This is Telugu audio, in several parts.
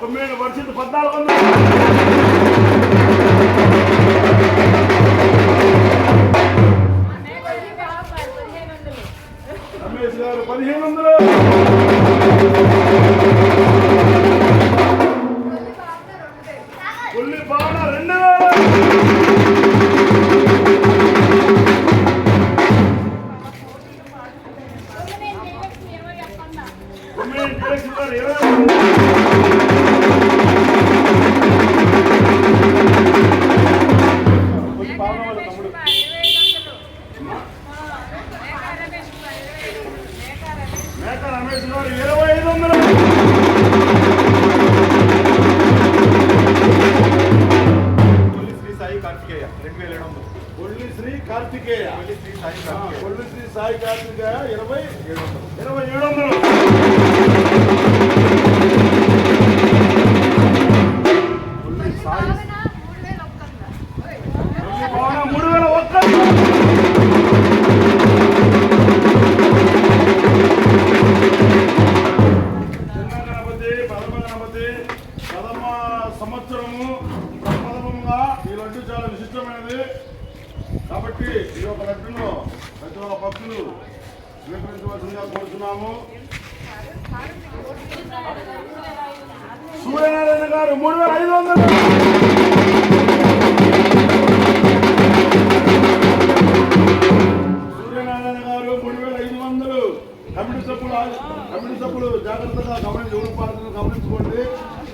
కుమ్మినేని వర్షిత్ పద్నాలుగు రమేష్ గారు పదిహేను వందలు. పుల్లి భావన రెండు. కార్తికేయ శ్రీ సాయి కార్తికేయ ఇరవై ఏడు వందలు ఇరవై ఏడు వందలు. మూడు వేల ఒక్క పదమ సంవత్సరము ప్రథమంగా ఈ లడ్డు చాలా విశిష్టమైనది కాబట్టి ఈ యొక్క లడ్డును ప్రతి ఒక్క భక్తులు స్వీకరించవలసిందిగా కోరుతున్నాము సూర్యనారాయణ గారు మూడు వేల ఐదు వందలు. కమిటీ సభ్యులు కమిటీ సభ్యులు జాగ్రత్తగా గమనించి ఎవరు పాత్రలు గమనించుకోండి.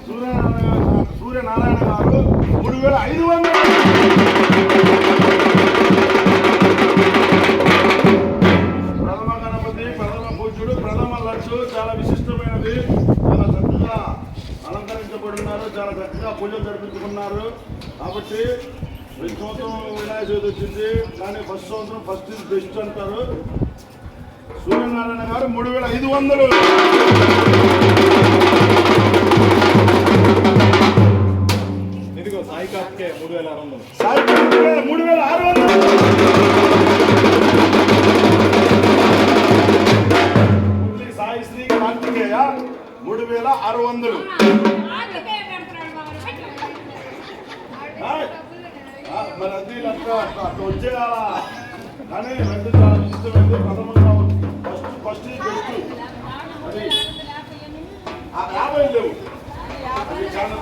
సూర్యనారాయణ సూర్యనారాయణ గారు మూడు వేల ఐదు వందలు ప్రథమ గణపతి ప్రథమ పూజ్యుడు ప్రథమ లడ్డు చాలా విశిష్టమైనది. చాలా చక్కగా అలంకరించబడి ఉన్నారు. చాలా చక్కగా పూజలు జరిపించుకున్నారు. కాబట్టి ప్రతి సంవత్సరం వినాయక చవితి వచ్చింది. కానీ ఫస్ట్ సంవత్సరం ఫస్ట్ ఇస్ బెస్ట్ అంటారు. సూర్యనారాయణ గారు మూడు వేల ఐదు వందలు. ఇదిగో సాయి మూడు వేల ఆరు వందలు. సాయి మూడు వేల ఆరు వందలు. సాయి శ్రీ కార్తికేయ మూడు వేల ఆరు వందలు. మరి అది అట్లా అట్లా వచ్చేయాలా? కానీ రెండు చాలా ఇష్టమైంది ఫస్ట్ ఫస్ట్ బెస్ట్ అది యాభై లేవు. అది చాలా